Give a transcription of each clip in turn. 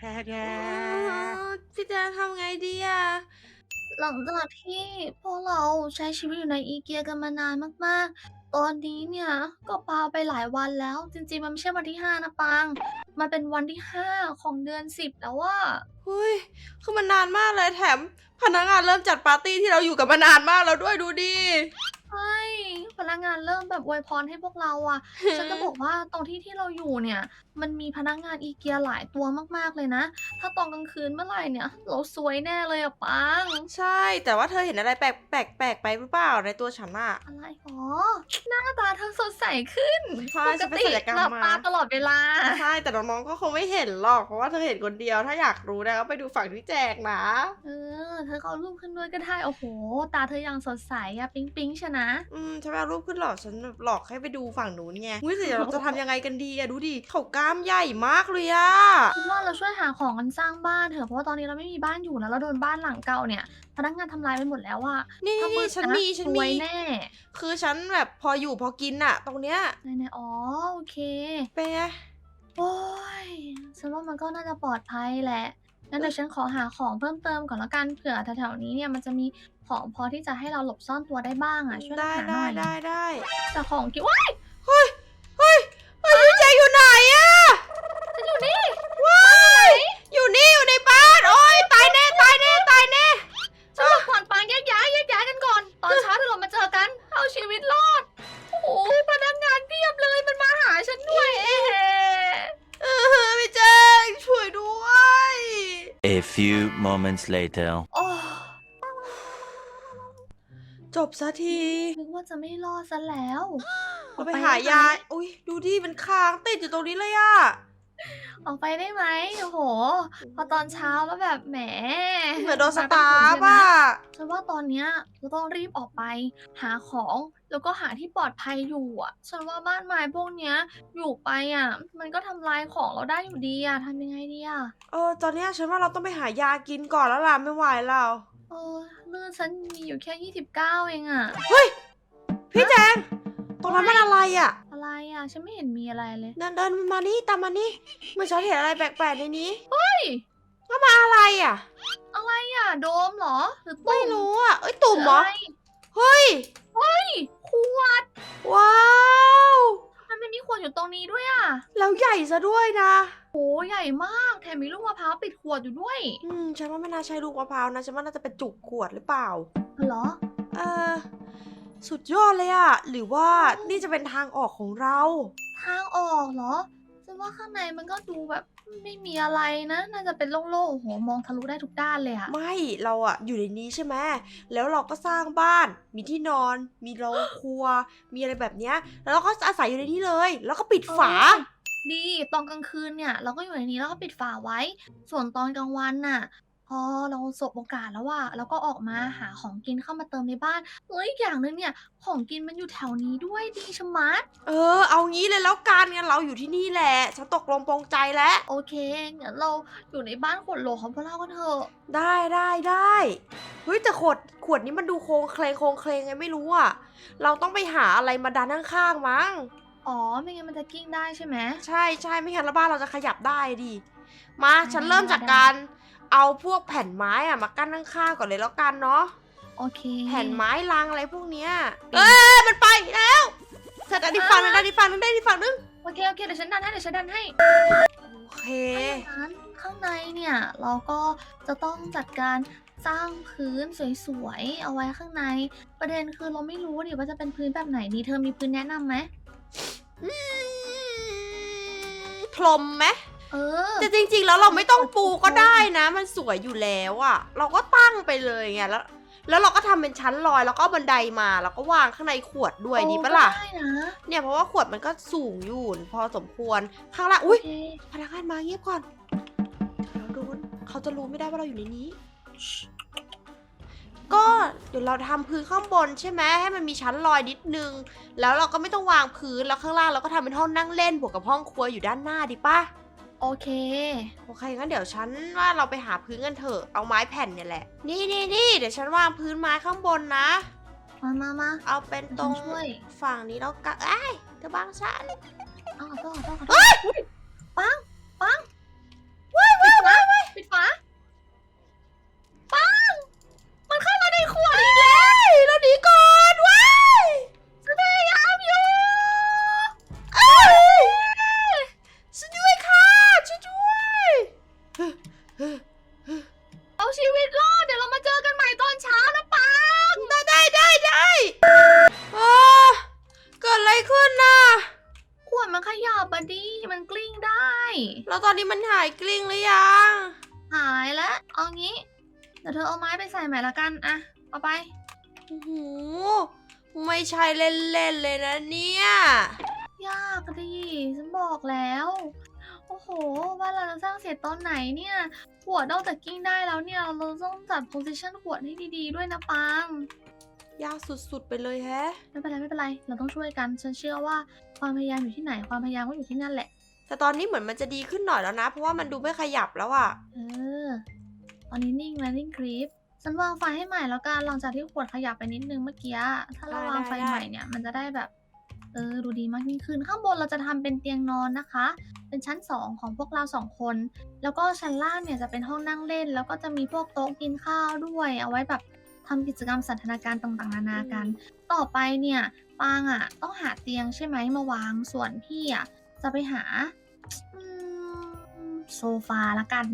เออพี่แจงทำไงดีอะหลังจากที่พวกเราใช้ชีวิตอยู่ในอีเกียกันมานานมากๆ ตอนนี้เนี่ยก็ปาไปหลายวันแล้ว จริงๆ มันไม่ใช่วันที่ 5 นะปัง มันเป็นวันที่ 5 ของเดือน 10 แล้วว่าเฮ้ย คือมันนานมากเลยแถม พนักงานเริ่มจัดปาร์ตี้ที่เราอยู่กันมานานมากแล้วด้วยดูดิใช่พนักงานเริ่มแบบอวยพรให้พวกเราอะฉันจะบอกว่าตรงที่ที่เราอยู่เนี่ยมันมีพนักงานอีเกียหลายตัวมากๆเลยนะ ถ้าตอนกลางคืนเมื่อไหร่เนี่ย เราซวยแน่เลยอะปัง ใช่ แต่ว่าเธอเห็นอะไรแปลกแปลกแปลกไปหรือเปล่าในตัวฉันอะอะไรอ๋อหน้าตาเธอสดใสขึ้นใช่ปฉักนไปติศัลยกรรมหลับมาตาตลอดเวลา ใช่แต่น้องๆก็คงไม่เห็นหรอกเพราะว่าเธอเห็นคนเดียวถ้าอยากรู้นะก็ไปดูฝั่งที่แจกนะ เออ เธอก็เอารูปขึ้นด้วยก็ได้ โอ้โห ตาเธอยังสดใสอะปิ๊งปิ๊งชนะ อืมฉันไม่เอารูปขึ้นหรอกฉันแบบหลอกให้ไปดูฝั่งนู้นไงอุ้ยแต่เดี๋ยวเราจะทำยังไงกันดีอะดูดิเขากล้ามใหญ่มากเลยอะคิดว่าเราช่วยหาของกันสร้างบ้านเถอะเพราะว่าตอนนี้เราไม่มีบ้านอยู่แล้วเราโดนบ้านหลังเก่าเนี่ยพนักงานทำลายไปหมดแล้วอะนี่ถ้านี่มืนี่ดฉันนะมีฉันซมีวยแน่คือฉันแบบพออยู่พอกินอะตรงเนี้ยไหนๆอ๋อโอเค เป็นไงโอ้ยฉันว่ามันก็น่าจะปลอดภัยแหละ งั้นเดี๋ยวฉันขอหาของเพิ่มเติมก่อนละกันเผื่อแถวๆนี้เนี่ยมันจะมีของพอที่จะให้เราหลบซ่อนตัวได้บ้างอะช่วยได้หาหได้น่อยได้ได้แต่ของกิ๊ว้าย few moments later. โอ้จบสักทีนึกว่าจะไม่รอดซะแล้ว เราไปหายา อุ้ยดูดิมันค้างติดอยู่ตรงนี้เลยอะ ออกไปได้ไหมโอ้โห พอตอนเช้าแล้วแบบแหมเหมือนโดนสตาร์ฟอะฉันว่าตอนเนี้ยเราต้องรีบออกไป หาของแล้วก็หาที่ปลอดภัยอยู่อะ ฉันว่าบ้านไม้พวกเนี้ย อยู่ไปอะ มันก็ทำลายของเราได้อยู่ดีอะทำยังไงดีอะเออตอนเนี้ยฉันว่าเราต้องไปหายากินก่อนแล้วล่ะไม่ไหวแล้วเออเลือดฉันมีอยู่แค่ 29 เองอะเฮ้ย พี่แจงตรงนั้นมันอะไรอะ อะไรอะฉันไม่เห็นมีอะไรเลย เดินเดินมานี่ตามมานี่เมื่อฉันเห็นอะไรแปลกๆในนี้เฮ้ย แล้วมาอะไรอะอะไรอะโดมเหรอ หรือตุ่ไม่มรู้อะเอ้ยตุ่มเหรอะไรเฮ้ย เฮ้ยขวดว้าว มันไม่มีขวดอยู่ตรงนี้ด้วยอะแล้วใหญ่ซะด้วยนะ โหใหญ่มาก แถมมีลูกมะพร้าวปิดขวดอยู่ด้วยอืมฉันว่าไม่น่าใช่ลูกมะพร้าวนะ ฉันว่าน่าจะเป็นจุกขวดหรือเปล่า เหรอ เออ สุดยอดเลยอะหรือว่านี่จะเป็นทางออกของเรา ทางออกเหรอฉันว่าข้างในมันก็ดูแบบไม่มีอะไรนะ น่าจะเป็นโล่งๆโอ้โหมองทะลุได้ทุกด้านเลยอะไม่เราอะอยู่ในนี้ใช่ไหมแล้วเราก็สร้างบ้าน มีที่นอน มีโรงครัว มีอะไรแบบเนี้ย แล้วเราก็อาศัยอยู่ในนี้เลย แล้วก็ปิดฝา ดีตอนกลางคืนเนี่ย เราก็อยู่ในนี้แล้วก็ปิดฝาไว้ ส่วนตอนกลางวันน่ะ พอเราสบโอกาสแล้วว่าเราก็ออกมาหาของกินเข้ามาเติมในบ้านเอ้ยอีกอย่างหนึงเนี่ย ของกินมันอยู่แถวนี้ด้วยดีชะมัด เออ เอางี้เลยแล้วกันงั้นเราอยู่ที่นี่แหละ ฉันตกลงปรงใจแล้ว โอเคงั้นเราอยู่ในบ้านขวดโหลของพวกเรากันเถอะได้ได้ได้เฮ้ยแต่ขวดขวดนี้มันดูโครงเคลงโครงเคลงไงไม่รู้อะเราต้องไปหาอะไรมาดันข้างๆมั้ง อ๋อไม่งั้นมันจะกิ้งได้ใช่ไหม ใช่ใช่ไม่งั้นแล้วบ้านเราจะขยับได้ดิ มาได้ฉันเริ่มจากได้การ เอาพวกแผ่นไม้อะมากั้นข้างๆก่อนเลยแล้วกันเนาะ โอเคแผ่นไม้ลังอะไรพวกเนี้ยเอ้ยมันไปแล้วเธอได้ที่ฝั่งนึงได้ที่ฝั่งนึงได้ที่ฝั่งนึงโอเคโอเคเดี๋ยวฉันดันให้เดี๋ยวฉันดันให้โอเค ดังนั้นข้างในเนี่ยเราก็จะต้องจัดการสร้างพื้นสวยๆเอาไว้ข้างใน ประเด็นคือเราไม่รู้ดิว่าจะเป็นพื้นแบบไหนดีเธอมีพื้นแนะนำไหมอืมพรมไหม เออ แต่จริงๆ แล้วเราไม่ต้องปูก็ได้นะ มันสวยอยู่แล้วอะเราก็ตั้งไปเลยไงแล้ว แล้วเราก็ทำเป็นชั้นลอยแล้วก็บันไดมาแล้วก็วางข้างในขวดด้วยดีปะล่ะ โอ้ก็ได้นะเนี่ยเพราะว่าขวดมันก็สูงอยู่พอสมควรข้างล่างอุ้ยโอเคพนักงานมาเงียบก่อนเดี๋ยวเราโดนเขาจะรู้ไม่ได้ว่าเราอยู่ในนี้ ก็เดี๋ยวเราทำพื้นข้างบนใช่ไหมให้มันมีชั้นลอยนิดนึง แล้วเราก็ไม่ต้องวางพื้นแล้วข้างล่างเราก็ทำเป็นห้องนั่งเล่นบวกกับห้องครัวอยู่ด้านหน้าดีปะ โอเค โอเคงั้นเดี๋ยวฉันว่าเราไปหาพื้นกันเถอะเอาไม้แผ่นเนี่ยแหละ นี่นี่นี่เดี๋ยวฉันวางพื้นไม้ข้างบนนะ มามามาเอาเป็นตรงฉันช่วยฝั่งนี้แล้วกันเอ้ยเธอบังฉันอ้าวขอโทษขอโทษขอโทษอุ๊ยปัง ลยนะเนี่ย ยากอะดิฉันบอกแล้ว โอ้โห ว่าเราจะสร้างเสร็จตอนไหนเนี่ย ขวดนอกจากกิ้งได้แล้วเนี่ย เราต้องจัดโพสิชันขวดให้ดีๆด้วยนะปัง ยากสุดๆไปเลยแฮะ ไม่เป็นไรไม่เป็นไร เราต้องช่วยกัน ฉันเชื่อว่าความพยายามอยู่ที่ไหน ความพยายามก็อยู่ที่นั่นแหละ แต่ตอนนี้เหมือนมันจะดีขึ้นหน่อยแล้วนะ เพราะว่ามันดูไม่ขยับแล้วอะเออ ตอนนี้นิ่งแล้วนิ่งคลิป ฉันวางไฟให้ใหม่แล้วกันหลังจากที่ขวดขยับไปนิดนึงเมื่อกี้ ถ้าเราวางไฟใหม่เนี่ย มันจะได้แบบ เออดูดีมากยิ่งขึ้น ข้างบนเราจะทำเป็นเตียงนอนนะคะ เป็นชั้นสองของพวกเราสองคน แล้วก็ชั้นล่างเนี่ยจะเป็นห้องนั่งเล่น แล้วก็จะมีพวกโต๊ะกินข้าวด้วย เอาไว้แบบทำกิจกรรมสันทนาการต่างๆ นานากัน ต่อไปเนี่ยปางอะต้องหาเตียงใช่ไหมมาวางส่วนพี่อะจะไปหาอืมโซฟาละกัน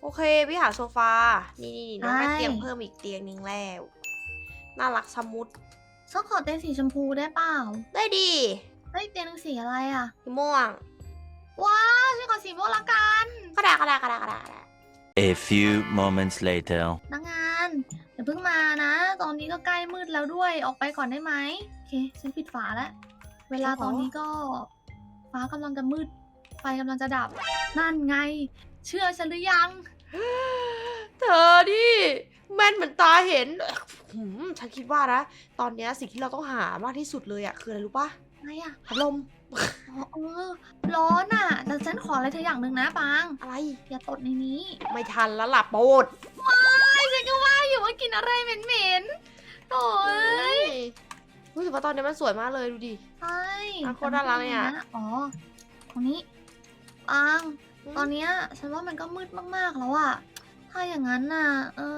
โอเคพี่หาโซฟา นี่นี่น้องได้ใช่ เตียงเพิ่มอีกเตียงหนึงแล้ว น่ารักสมุด ฉันขอเตียงสีชมพูได้เปล่าได้ดีเฮ้ยเตียงหนึงสีอะไรอะ สีม่วงว้าวฉันขอสีม่วงละกันกระดาษกระดาษกระดาษกระดาษกระดาษ A few moments later. นักงานอย่าเพิ่งมานะ ตอนนี้ก็ใกล้มืดแล้วด้วยออกไปก่อนได้ไหมโอเค ฉันปิดฝาแล้วเวลาตอนนี้ก็ ฟ้ากำลังจะมืด ไฟกำลังจะดับ นั่นไง เชื่อฉันหรือยัง เธอดิ แม่นเหมือนตาเห็นหืมฉันคิดว่านะ ตอนเนี้ยสิ่งที่เราต้องหามากที่สุดเลยอะคืออะไรรู้ปะอะไรอะพัดลม อ๋อเออร้อนอะ แต่ฉันขออะไรเธออย่างหนึ่งนะปาง อะไร อย่าตดในนี้ไม่ทันแล้วล่ะโปดไอ้ฉันก็ว่าอยู่ว่ากินอะไรเหม็นๆโอ้ยรู้สึกว่าตอนนี้มันสวยมากเลยดูดิ ใช่อะโคตรน่ารักเลยอะแต่อ๋อตรงนี้ปาง ตอนเนี้ยฉันว่ามันก็มืดมากๆแล้วอะถ้าอย่างนั้นน่ะ เอ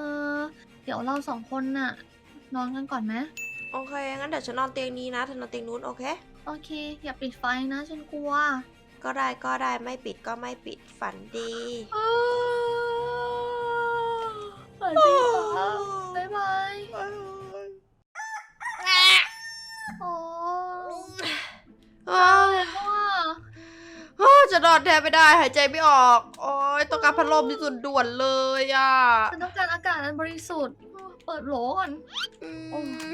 อเดี๋ยวเราสองคนน่ะ นอนกันก่อนไหมโอเค งั้นเดี๋ยวฉันนอนเตียงนี้นะเธอนอนเตียงนู้นโอเค โอเค อย่าปิดไฟนะฉันกลัวก็ได้ก็ได้ไม่ปิดก็ไม่ปิดฝันดี สวัสดีค่ะบ๊ายบายโอ้ อ้าวว่าอ้าว จะนอนแทบไม่ได้หายใจไม่ออก โอ้ยต้องการพัดลมที่สุดด่วนเลยอะฉันต้องการอากาศอันบริสุทธิ์ เปิดโหลก่อนอืโอ้ม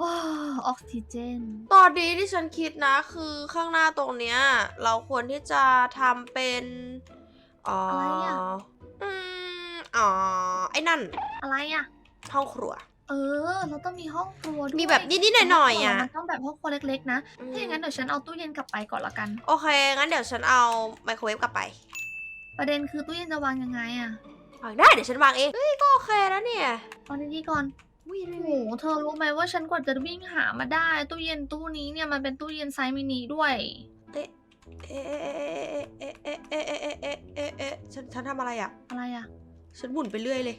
ว้าวออกซิเจน ตอนนี้ที่ฉันคิดนะคือข้างหน้าตรงเนี้ย เราควรที่จะทำเป็นอ๋ออะไรอะอืมอ๋อไอ้นั่น อะไรอะ ห้องครัวเออ เราต้องมีห้องครัวด้วยมีแบบนิดๆหน่อยๆอะมันต้องแบบห้องครัวเล็กๆนะอืมถ้าอย่างนั้นเดี๋ยวฉันเอาตู้เย็นกลับไปก่อนละกัน โอเค งั้นเดี๋ยวฉันเอาไมโครเวฟกลับไป ประเด็นคือตู้เย็นจะวางยังไงอะเอาได้เดี๋ยวฉันวางเอง เฮ้ยก็โอเคแล้วเนี่ยเอาดีๆก่อนวิ่งโอ้โหเธอรู้ไหมว่าฉันกว่าจะวิ่งหามาได้ ตู้เย็นตู้นี้เนี่ยมันเป็นตู้เย็นไซส์มินิด้วยเอ๊ะเอ๊ะเอ๊ะเอ๊ะเอ๊ะเอ๊ะเอ๊ะเอ๊ะเอ๊ะเอ๊ะฉันฉันทำอะไรอะ อะไรอะฉันหมุนไปเรื่อยเลย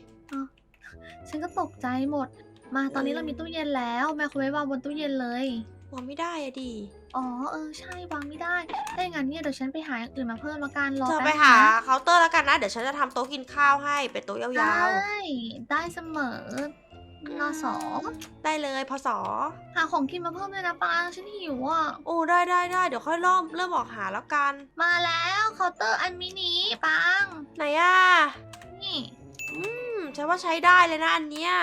ฉันก็ตกใจหมด มาตอนนี้เรามีตู้เย็นแล้วไมโครเวฟวางบนตู้เย็นเลย วางไม่ได้อะดิอ๋อเออใช่วางไม่ได้ถ้าอย่างนั้นเนี่ยเดี๋ยวฉันไปหาอย่างอื่นมาเพิ่มละกันรอเธอแป๊บไปนึงหานะเคาน์เตอร์แล้วกันนะ เดี๋ยวฉันจะทำโต๊ะกินข้าวให้เป็นโต๊ะยาวได้ได้เสมอๆนอสอได้เลยพศหาของกินมาเพิ่มเลยนะปางฉันหิวอะ โอ้ได้ได้ได้เดี๋ยวค่อยเริ่มเริ่มออกหาแล้วกัน มาแล้วเคาน์เตอร์อันมินิปัง ไหนอะนี่อืม ฉันว่าใช้ได้เลยนะอันเนี้ย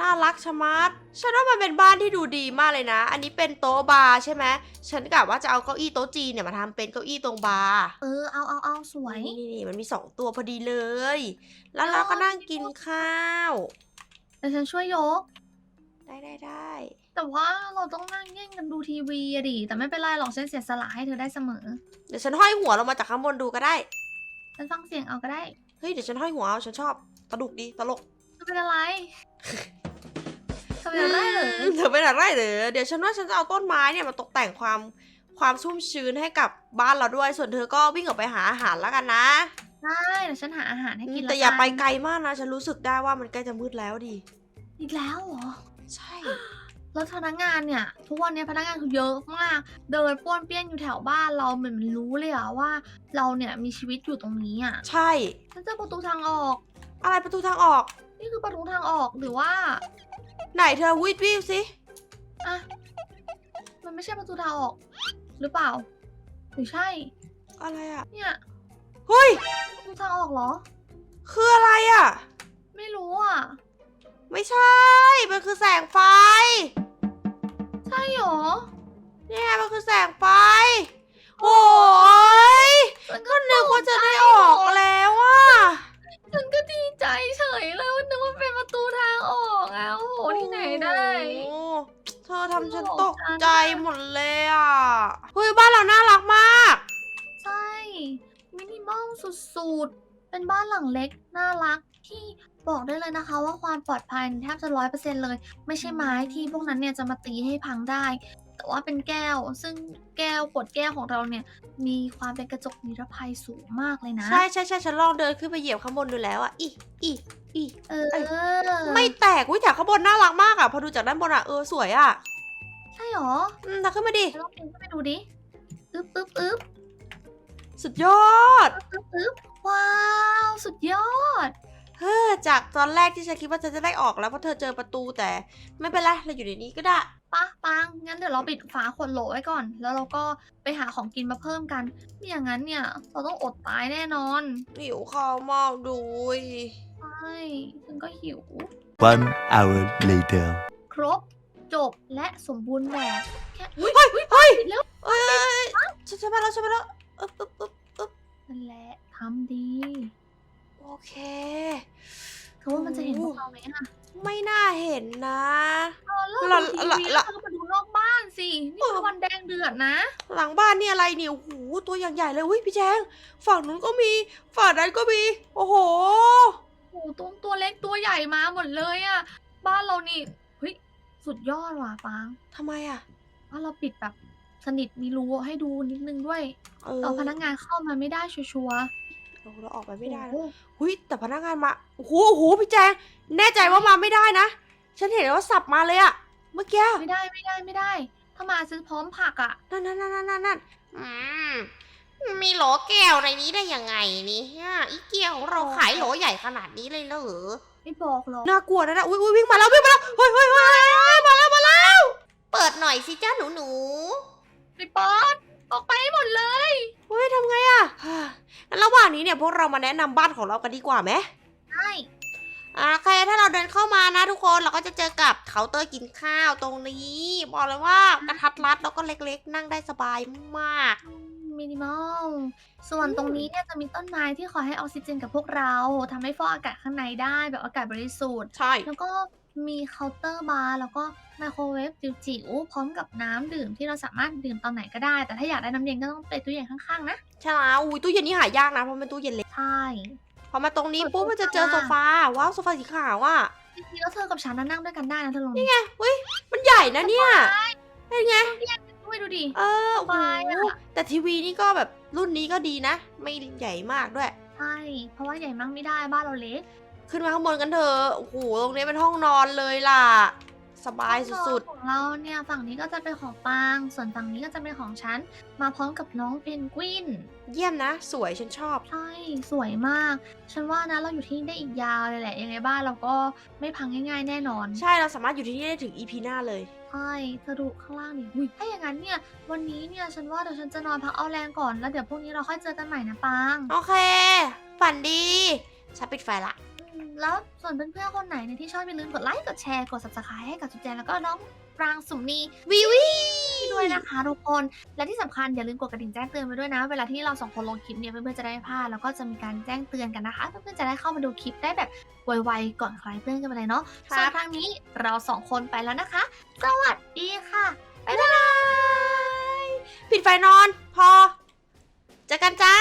น่ารักชะมัด ฉันว่ามันเป็นบ้านที่ดูดีมากเลยนะ อันนี้เป็นโต๊ะบาร์ใช่ไหม ฉันกะว่าจะเอาเก้าอี้โต๊ะจีนเนี่ยมาทำเป็นเก้าอี้ตรงบาร์ เออ เอาเอาเอาสวยนี่นี่นี่มันมีสองตัวพอดีเลย แล้วเราก็นั่งกินข้าวเดี๋ยวฉันช่วยยก ได้ได้ได้ แต่ว่าเราต้องนั่งแย่งกันดูทีวีอะดิ แต่ไม่เป็นไรหรอกฉันเสียสละให้เธอได้เสมอ เดี๋ยวฉันห้อยหัวลงมาจากข้างบนดูก็ได้ ฉันฟังเสียงเอาก็ได้ เฮ้ยเดี๋ยวฉันห้อยหัวเอาฉันชอบ ตลกดีตลกเธอเป็นอะไรเธอเป็นอะไรเหรอมเธอเป็นอะไรเหรอเดี๋ยวฉันว่าฉันจะเอาต้นไม้เนี่ยมาตกแต่งความความชุ่มชื้นให้กับบ้านเราด้วย ส่วนเธอก็วิ่งออกไปหาอาหารแล้วกันนะ ได้เดี๋ยวฉันหาอาหารให้กินละแต่อย่าไปกันไกลมากนะ ฉันรู้สึกได้ว่ามันใกล้จะมืดแล้วดิอีกแล้วเหรอ ใช่ แล้วพนักงานเนี่ย ทุกวันเนี้ยพนักงานคือเยอะมาก เดินป้วนเปี้ยนอยู่แถวบ้านเราเหมือนมันรู้เลยอะว่า เราเนี่ยมีชีวิตอยู่ตรงนี้อะใช่ ฉันเจอประตูทางออก อะไรประตูทางออก นี่คือประตูทางออกหรือว่าไหนเธอวิดวิวสิอะมันไม่ใช่ประตูทางออก หรือเปล่าหรือใช่ อะไรอะเนี่ยเฮ้ยประตูทางออกเหรอ คืออะไรอะ ไม่รู้อะ ไม่ใช่ มันคือแสงไฟ ใช่เหรอเนี่ยมันคือแสงไฟโอ้ยฉันก็นึกว่าจะได้ออกแล้วอะ ฉันก็ดีใจเฉยเลยว่านึกว่าเป็นประตูทางออกอะโอ้โหที่ไหนได้ โอ้โหเธอทำฉันโอ้โหตกใจหมดเลยอะ เฮ้ยบ้านเราน่ารักมาก ใช่ มินิมอลสุดๆ เป็นบ้านหลังเล็ก น่ารักที่บอกได้เลยนะคะ ว่าความปลอดภัยแทบจะร้อยเปอร์เซ็นเลย ไม่ใช่ไม้ที่พวกนั้นเนี่ยจะมาตีให้พังได้ แต่ว่าเป็นแก้ว ซึ่งแก้วขวดแก้วของเราเนี่ย มีความเป็นกระจกนิรภัยสูงมากเลยนะ ใช่ใช่ใช่ฉันลองเดินขึ้นไปเหยียบข้างบนดูแล้วอะอีอีอีเออ ไม่แตกวิแต่ข้างบนน่ารักมากอะพอดูจากด้านบนอะเออสวยอะใช่หรออืมทักขึ้นมาดิลองปีนขึ้นไปดูดิอึ๊บอึ๊บอึ๊บสุดยอดอึ๊บอึ๊บว้าว สุดยอดเฮ้อจากตอนแรกที่ฉันคิดว่าฉันจะได้ออกแล้วเพราะเธอเจอประตูแต่ ไม่เป็นไรเราอยู่ในนี้ก็ได้ ปะปังงั้นเดี๋ยวเราปิดฝาขวดโหลไว้ก่อน แล้วเราก็ไปหาของกินมาเพิ่มกันไม่อย่างนั้นเนี่ย เราต้องอดตายแน่นอนหิวข้าวมากดูยใช่ฉันก็หิว One hour later. ครบจบและสมบูรณ์แบบแค่เฮ้ยเฮ้ยเฮ้ยปิดแล้วเอ้ยฉันฉันมาแล้วฉันมาแล้วอึ๊บอึ๊บอึ๊บอึ๊บนั่นแหละทำดี โอเคเธอว่ามันจะเห็นพวกเราไหมอะ ไม่น่าเห็นนะ เออเลิกเราดูทีเราวีเราแล้วเธอก็มาดูนอกบ้านสิ นี่คือวันแดงเดือดนะ หลังบ้านนี่อะไรเนี่ยโอ้โหตัวอย่างใหญ่เลยอุ้ยพี่แจง ฝั่งนู้นก็มี ฝั่งนั้นก็มี โอ้โห โอ้โหตัวตัวเล็กตัวใหญ่มาหมดเลยอะบ้านเรานี่เฮ้ยสุดยอดว่ะปางทำไมอะ บ้านเราปิดแบบสนิทมีรูให้ดูนิดนึงด้วยเออเราพนักงานเข้ามาไม่ได้ชัวร์เราเราออกไปๆไม่ได้โอ้นะโหหุยแต่พนักงานมา โอ้โหโอ้โหพี่แจง แน่ใจว่ามาไม่ได้นะ ฉันเห็นว่าสับมาเลยอะเมื่อกี้ ไม่ได้ไม่ได้ไม่ได้ ถ้ามาซื้อพร้อมผักอะนั่นนั่นนั่นนั่นนั่นอืมมีโหลแก้วในนี้ได้ยังไงนี่ฮะอีเกียของเราขายโหลใหญ่ขนาดนี้เลยเหรอไม่บอกหรอกน่ากลัวนะนะอุ้ยอุ้ยวิ่งมาแล้ววิ่งมาแล้วเฮ้ยเฮ้ยเฮ้ยเฮ้ยมาแล้วมาแล้ว เปิดหน่อยสิจ้าหนูหนูไปป๊อดออกไปให้หมดเลย เฮ้ยทำไงอะฮ่างั้นระหว่างนี้เนี่ยพวกเรามาแนะนำบ้านของเรากันดีกว่าไหมใช่อ่า โอเคถ้าเราเดินเข้ามานะทุกคนเราก็จะเจอกับเคาน์เตอร์กินข้าวตรงนี้ บอกเลยว่ากระทัดรัดแล้วก็เล็กๆ นั่งได้สบายมาก มินิมอล ส่วนตรงนี้เนี่ยจะมีต้นไม้ที่คอยให้ออกซิเจนกับพวกเราทำให้ฟอกอากาศข้างในได้แบบอากาศบริสุทธิ์ ใช่ แล้วก็มีเคาน์เตอร์บาร์แล้วก็ไมโครเวฟจิ๋วๆพร้อมกับน้ำดื่มที่เราสามารถดื่มตอนไหนก็ได้ แต่ถ้าอยากได้น้ำเย็นก็ต้องไปตู้เย็นข้างๆนะ ใช่แล้วอุ้ยตู้เย็นนี้หายากนะเพราะมันเป็นตู้เย็นเล็ก ใช่ พอมาตรงนี้เปิดปุ๊บมันจะเจอโซโซฟาฟา ว้าวโซฟาสีขาวอะจริงๆแล้วเธอกับฉันน่ะนั่งด้วยกันได้นะเธอลองนี่อุ้ยมันใหญ่นะเนี่ยเป็นไงด้วยดูดิ เออโอ้สบายอะโหแต่ทีวีนี่ก็แบบรุ่นนี้ก็ดีนะ ไม่ใหญ่มากด้วย ใช่ เพราะว่าใหญ่มากไม่ได้บ้านเราเล็ก ขึ้นมาข้างบนกันเถอะ โอ้โห ตรงนี้เป็นห้องนอนเลยล่ะ สบายสุดของเราเนี่ยฝั่งนี้ก็จะเป็นของปาง ส่วนฝั่งนี้ก็จะเป็นของฉัน มาพร้อมกับน้องเพนกวินๆเยี่ยมนะ สวยฉันชอบ ใช่ สวยมาก ฉันว่านะเราอยู่ที่นี่ได้อีกยาวเลยแหละ ยังไงบ้านเราก็ไม่พังง่ายๆ แน่นอน ใช่เราสามารถอยู่ที่นี่ได้ถึง EP หน้าเลย ใช่เธอดูข้างล่างดิอุ๊ยถ้าอย่างนั้นเนี่ย วันนี้เนี่ยฉันว่าเดี๋ยวฉันจะนอนพักเอาแรงก่อน แล้วเดี๋ยวพรุ่งนี้เราค่อยเจอกันใหม่นะปาง โอเค ฝันดี ฉันปิดไฟละอืม แล้วส่วนเพื่อนๆคนไหนเนี่ยที่ชอบอย่าลืมกดไลค์ กดแชร์ กด subscribe ให้กับจุ๊บแจงแล้วก็น้องปรางสุมนีวิวิด้วยนะคะทุกคน และที่สำคัญอย่าลืมกดกระดิ่งแจ้งเตือนไว้ด้วยนะ เวลาที่เราสองคนลงคลิปเนี่ยเพื่อนๆจะได้ไม่พลาดแล้วก็จะมีการแจ้งเตือนกันนะคะ เพื่อนๆจะได้เข้ามาดูคลิปได้แบบไวๆก่อนใครเพื่อนกันไปเลยเนาะครับส่วนครั้งนี้เราสองคนไปแล้วนะคะ สวัสดีค่ะ บ๊ายบาย ปิดไฟนอน พอเจอกันจ้า